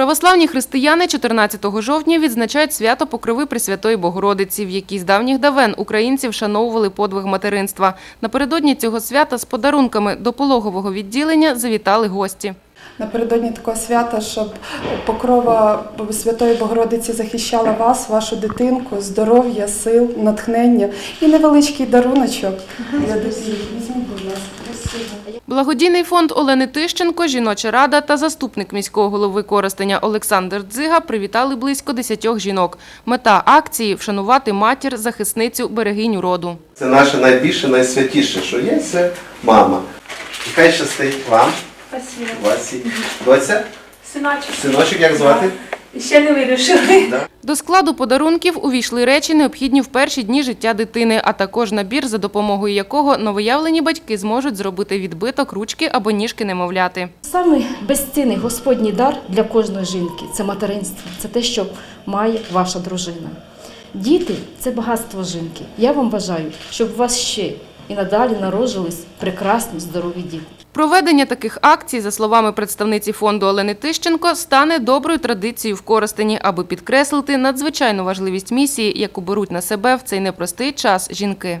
Православні християни 14 жовтня відзначають свято Покрови Пресвятої Богородиці, в якій з давніх давен українці вшановували подвиг материнства. Напередодні цього свята з подарунками до пологового відділення завітали гості. Напередодні такого свята, щоб покрова Святої Богородиці захищала вас, вашу дитинку, здоров'я, сил, натхнення і невеличкий даруночок для дитини. Благодійний фонд Олени Тищенко, жіноча рада та заступник міського голови Коростеня Олександр Дзига привітали близько 10 жінок. Мета акції – вшанувати матір, захисницю, берегиню роду. Це наше найбільше, найсвятіше, що є, це мама. І хай щастить вам, Спасибо. Васі. Доця, Синочок. синочок, як звати? Ще не вирішили. До складу подарунків увійшли речі, необхідні в перші дні життя дитини, а також набір, за допомогою якого новоявлені батьки зможуть зробити відбиток ручки або ніжки немовляти. Самий безцінний Господній дар для кожної жінки це материнство, це те, що має ваша дружина. Діти це багатство жінки. Я вам бажаю, щоб у вас ще і надалі народжувались прекрасні здорові діти. Проведення таких акцій, за словами представниці фонду Олени Тищенко, стане доброю традицією в Коростені, аби підкреслити надзвичайну важливість місії, яку беруть на себе в цей непростий час жінки.